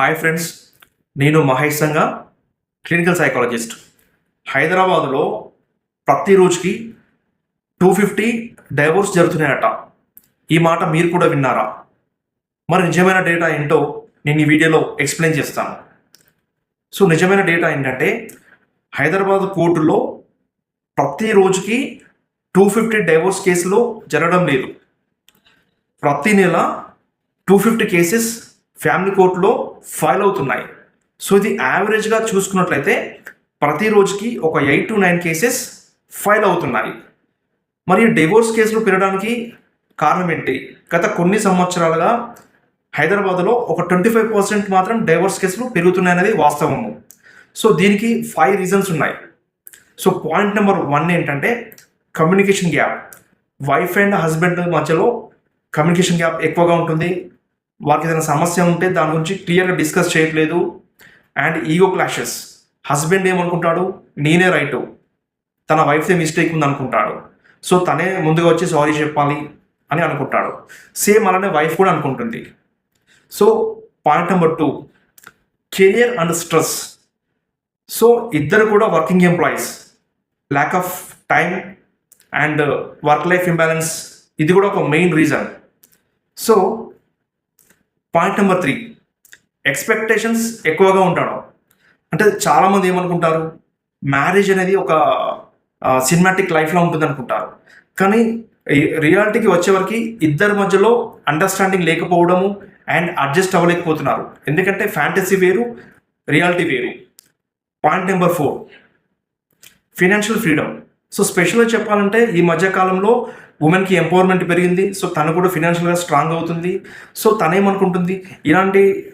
Hi friends నేను మహేష్ సంగ clinical psychologist హైదరాబాదులో ప్రతి రోజుకి టూ ఫిఫ్టీ డైవోర్స్ జరుగుతున్నాయట. ఈ మాట మీరు కూడా విన్నారా? మరి నిజమైన డేటా ఏంటో నేను ఈ వీడియోలో ఎక్స్ప్లెయిన్ చేస్తాను. సో నిజమైన డేటా ఏంటంటే హైదరాబాద్ కోర్టులో ప్రతి రోజుకి టూ ఫిఫ్టీ డైవోర్స్ కేసులు జరగడం లేదు. ప్రతి నెల టూ ఫిఫ్టీ కేసెస్ ఫ్యామిలీ కోర్టులో ఫైల్ అవుతున్నాయి. సో ఇది యావరేజ్గా చూసుకున్నట్లయితే ప్రతి రోజుకి ఒక eight to nine cases file అవుతున్నాయి. మరియు డివోర్స్ కేసులు పెరగడానికి కారణం ఏంటి? గత కొన్ని సంవత్సరాలుగా హైదరాబాద్లో ఒక ట్వంటీ ఫైవ్ పర్సెంట్ మాత్రం డైవోర్స్ కేసులు పెరుగుతున్నాయనేది వాస్తవము. సో దీనికి ఫైవ్ రీజన్స్ ఉన్నాయి. సో పాయింట్ నెంబర్ వన్ ఏంటంటే communication gap wife and husband మధ్యలో కమ్యూనికేషన్ గ్యాప్ ఎక్కువగా ఉంటుంది. వారికి ఏదైనా సమస్య ఉంటే దాని గురించి క్లియర్గా డిస్కస్ చేయట్లేదు. And ego clashes. హస్బెండ్ ఏమనుకుంటాడు? నేనే రైట్. తన వైఫ్దే మిస్టేక్ ఉంది అనుకుంటాడు సో తనే ముందుగా వచ్చి సారీ చెప్పాలి అని అనుకుంటాడు. సేమ్ అలానే వైఫ్ కూడా అనుకుంటుంది. So point number two. Career and stress. So ఇద్దరు కూడా working employees. Lack of time and work life imbalance. ఇది కూడా ఒక main reason. So point number three expectations ఎక్కువగా ఉంటాడు. అంటే చాలామంది ఏమనుకుంటారు? మ్యారేజ్ అనేది ఒక సినిమాటిక్ లైఫ్లో ఉంటుంది అనుకుంటారు కానీ రియాలిటీకి వచ్చేవరకు ఇద్దరి మధ్యలో అండర్స్టాండింగ్ లేకపోవడము అండ్ అడ్జస్ట్ అవ్వలేకపోతున్నారు. ఎందుకంటే ఫ్యాంటసీ వేరు రియాలిటీ వేరు. Point number four financial freedom so స్పెషల్గా చెప్పాలంటే ఈ మధ్యకాలంలో ఉమెన్కి ఎంపవర్మెంట్ పెరిగింది. సో తను కూడా ఫినాన్షియల్గా స్ట్రాంగ్ అవుతుంది. సో తనేమనుకుంటుంది? ఇలాంటి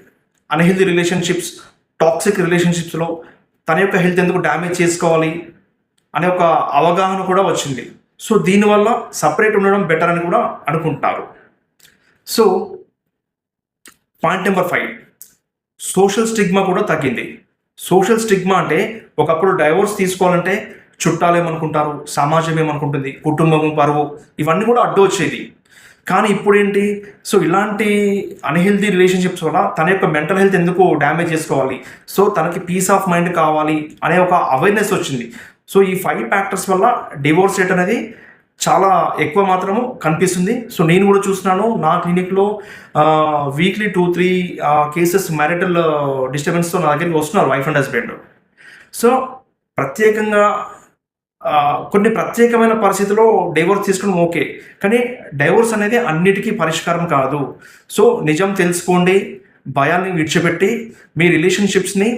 అన్హెల్దీ రిలేషన్షిప్స్ టాక్సిక్ రిలేషన్షిప్స్లో తన యొక్క హెల్త్ ఎందుకు డ్యామేజ్ చేసుకోవాలి అనే ఒక అవగాహన కూడా వచ్చింది. సో దీనివల్ల సపరేట్ ఉండడం బెటర్ అని కూడా అనుకుంటారు. So point number five social stigma కూడా తగ్గింది. సోషల్ స్టిగ్మా అంటే ఒకప్పుడు డైవోర్స్ తీసుకోవాలంటే చుట్టాలు ఏమనుకుంటారు? సమాజం ఏమనుకుంటుంది? కుటుంబం పరువు ఇవన్నీ కూడా అడ్డు వచ్చేది. కానీ ఇప్పుడు ఏంటి సో ఇలాంటి అన్హెల్దీ రిలేషన్షిప్స్ వల్ల తన యొక్క మెంటల్ హెల్త్ ఎందుకు డ్యామేజ్ చేసుకోవాలి? సో తనకి పీస్ ఆఫ్ మైండ్ కావాలి అనే ఒక అవేర్నెస్ వచ్చింది. సో ఈ ఫైవ్ ఫ్యాక్టర్స్ వల్ల డివోర్స్ రేట్ అనేది చాలా ఎక్కువ మాత్రము కనిపిస్తుంది. సో నేను కూడా చూస్తున్నాను నా క్లినిక్లో weekly two three cases marital డిస్టర్బెన్స్తో నా దగ్గరికి వస్తున్నారు వైఫ్ అండ్ హస్బెండ్ సో ప్రత్యేకంగా కొన్ని ప్రత్యేకమైన పరిస్థితుల్లో డైవోర్స్ తీసుకోవడం ఓకే కానీ డైవోర్స్ అనేది అన్నిటికీ పరిష్కారం కాదు. సో నిజం తెలుసుకోండి భయాన్ని విడిచిపెట్టి మీ రిలేషన్షిప్స్ని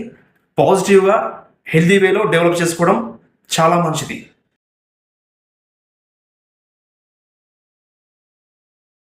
పాజిటివ్గా హెల్దీ వేలో డెవలప్ చేసుకోవడం చాలా మంచిది.